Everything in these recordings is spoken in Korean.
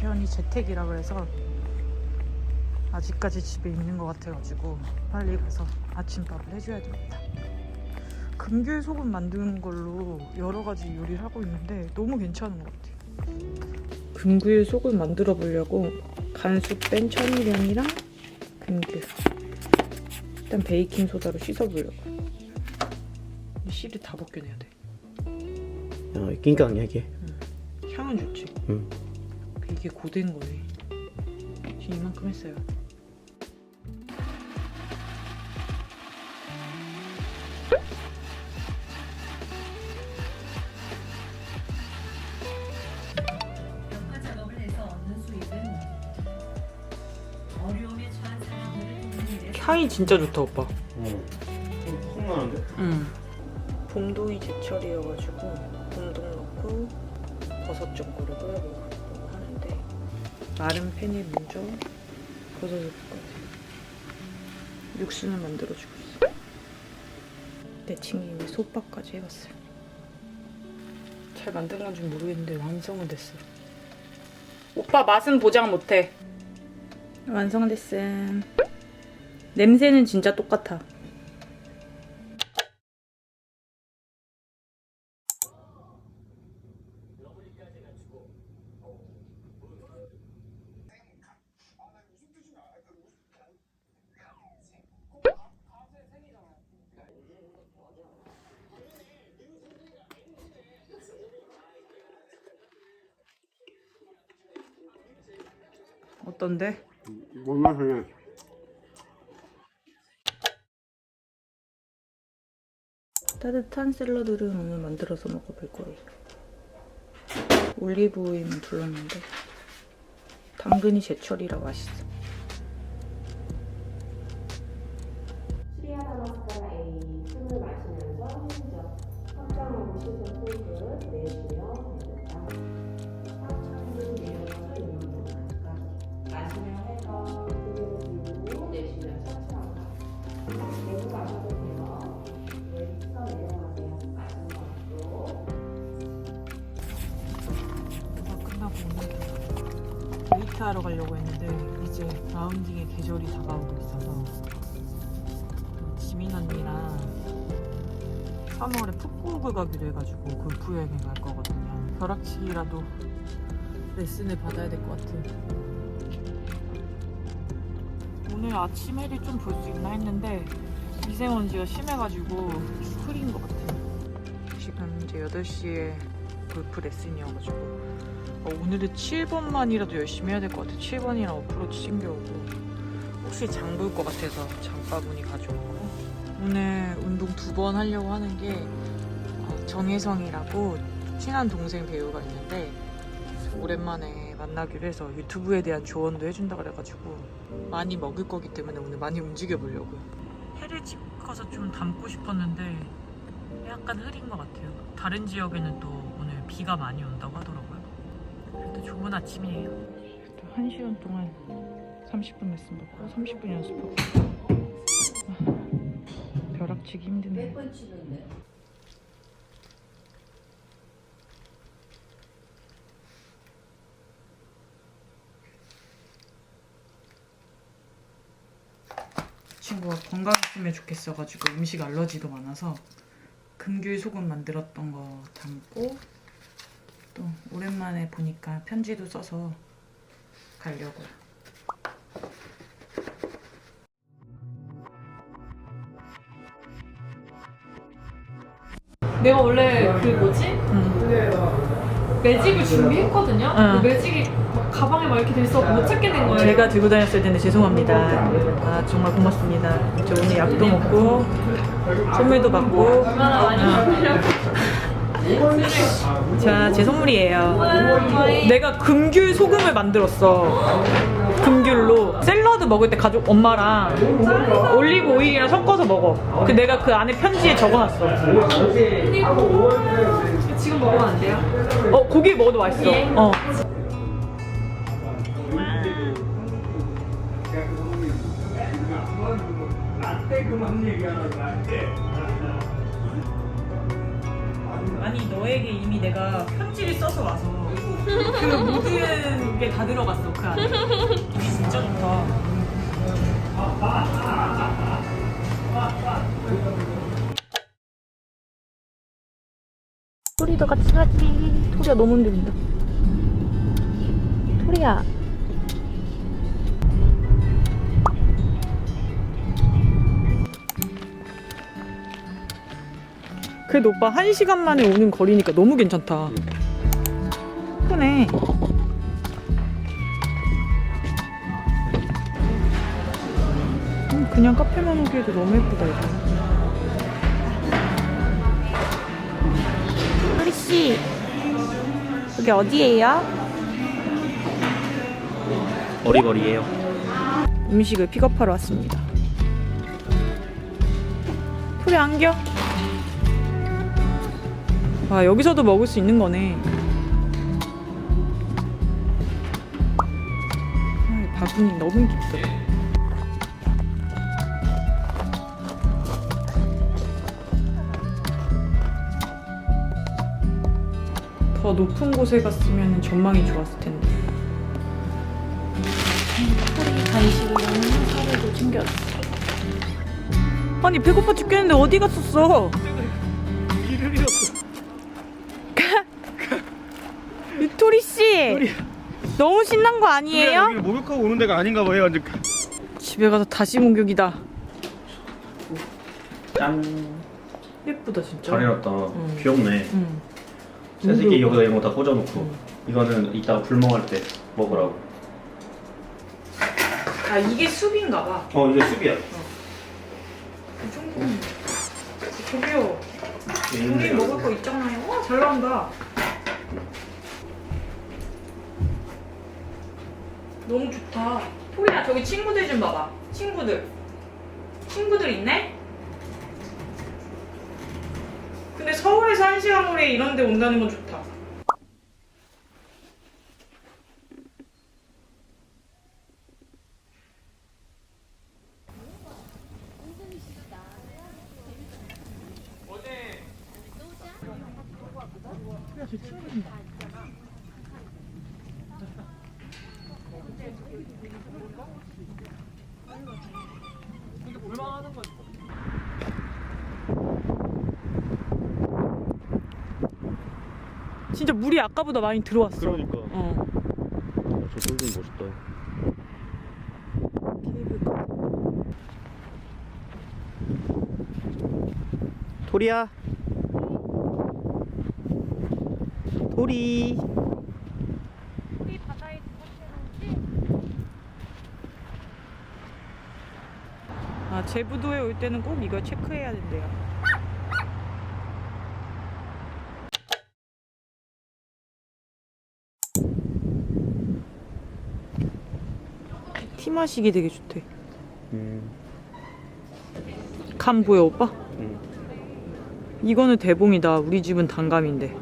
남편이 재택이라 그래서 아직까지 집에 있는 것 같아가지고 빨리 가서 아침밥을 해줘야 됩니다. 금귤 소금 만드는 걸로 여러 가지 요리를 하고 있는데 너무 괜찮은 것 같아요. 금귤 소금 만들어 보려고 간수 뺀 천일염이랑 금귤 일단 베이킹 소다로 씻어 보려고. 이 씨를 다 벗겨내야 돼. 어, 낑깡하게. 향은 좋지. 응. 이게 고된 거네. 지금 이만큼 했어요. 향이 진짜 좋다 오빠. 어. 콩 나는데? 응. 봄동이 제철이어가지고 봄동 넣고 버섯 좀 고르고 하는데 마른 팬에 먼저 버섯을 볶아요. 육수는 만들어주고 있어. 내친김에 솥밥까지 해봤어요. 잘 만든 건지 모르겠는데 완성은 됐어. 오빠 맛은 보장 못해. 완성됐음. 냄새는 진짜 똑같아. 어떤데? 뭔 맛이냐? 따뜻한 샐러드를 오늘 만들어서 먹어볼 거예요. 올리브 오일만 둘렀는데 당근이 제철이라 맛있어. 데이트하러 가려고 했는데 이제 라운딩의 계절이 다가오고 있어서 지민 언니랑 3월에 푸꾸옥을 가기로 해가지고 골프 여행을 갈 거거든요. 벼락치기라도 레슨을 받아야 될 것 같아요. 오늘 아침 해를 좀 볼 수 있나 했는데 미세먼지가 심해가지고 흐린 것 같아요. 지금 이제 8시에 골프 레슨이어가지고 어, 오늘은 7번만이라도 열심히 해야 될 것 같아. 7번이랑 어프로치 챙겨오고 혹시 장 볼 것 같아서 장바구니 가져오고 오늘 운동 두 번 하려고 하는 게 어, 정혜성이라고 친한 동생 배우가 있는데 오랜만에 만나기로 해서 유튜브에 대한 조언도 해준다 그래가지고 많이 먹을 거기 때문에 오늘 많이 움직여 보려고요. 해를 찍어서 좀 담고 싶었는데 약간 흐린 것 같아요. 다른 지역에는 또 오늘 비가 많이 온다고 하더라고요. 그래도 좋은 아침이에요. 1시간 동안 30분 레슨 받고 30분 연습하고 아, 벼락치기 힘드네요. 치는데 친구가 건강했으면 좋겠어가지고 음식 알러지도 많아서 금귤 소금 만들었던 거 담고 또 오랜만에 보니까 편지도 써서 가려고요. 내가 원래 그 뭐지? 매직을 준비했거든요. 응. 근데 매직이 막 가방에 막 이렇게 돼 있어 못 찾게 된 거예요. 제가 들고 다녔을 텐데 죄송합니다. 아 정말 고맙습니다. 저 오늘 약도 먹고 선물도 받고 얼마나 많이 먹으려고. 자 제 선물이에요. 내가 금귤 소금을 만들었어. 금귤로 샐러드 먹을 때 가족 엄마랑 올리브 오일이랑 섞어서 먹어. 그 내가 그 안에 편지에 적어놨어. 지금 먹으면 안 돼요? 어 고기 먹어도 맛있어. 어. 아니 너에게 이미 내가 편지를 써서 와서 그 모든 게 다 들어갔어 그 안에. 진짜 좋다. 토리도 같이 가지. 토리야 너무 힘들다. 토리야. 그래도 오빠 한 시간 만에 오는 거리니까 너무 괜찮다. 크네. 음, 그냥 카페만 오기에도 너무 예쁘다 이거. 토리 씨. 여기 어디예요? 어리버리예요. 음식을 픽업하러 왔습니다. 토리 안겨? 와 여기서도 먹을 수 있는 거네. 아, 바구니 너무 깊다. 더 높은 곳에 갔으면 전망이 좋았을 텐데. 간식이랑 사료도 챙겨왔어. 아니 배고파 죽겠는데 어디 갔었어? 유 토리 씨 너무 신난 거 아니에요? 여기 목욕하고 오는 데가 아닌가 봐요. 완전. 집에 가서 다시 목욕이다. 짠. 예쁘다 진짜. 잘 해놨다. 응. 귀엽네. 응. 새끼 여기다 이런 거 다 꽂아놓고 응. 이거는 이따가 불멍할 때 먹으라고. 아 이게 숲인가 봐. 어 이게 숲이야. 이 정도면. 저기요. 우리 얘는 먹을 거 있잖아요. 와잘 나온다. 너무 좋다. 토리야 저기 친구들 좀 봐봐. 친구들. 친구들 있네? 근데 서울에서 한 시간 거리에 이런 데 온다는 건 좋다. 진짜 물이 아까보다 많이 들어왔어. 그러니까. 어. 저 돌좀 멋있다. 토리야. 토리. 아 제부도에 올 때는 꼭 이거 체크해야 된대요. 티 마시기 되게 좋대. 음. 감 보여 오빠? 응. 이거는 대봉이다. 우리 집은 단감인데.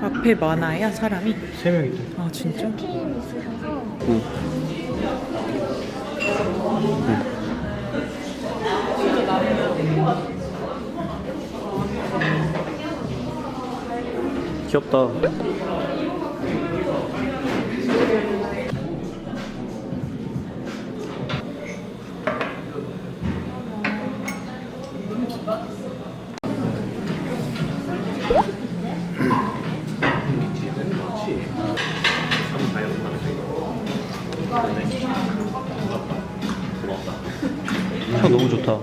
앞에 많아야 사람이? 세 명이다. 아 진짜? 귀엽다. 차 너무 좋다.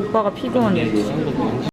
오빠가 필요한 일.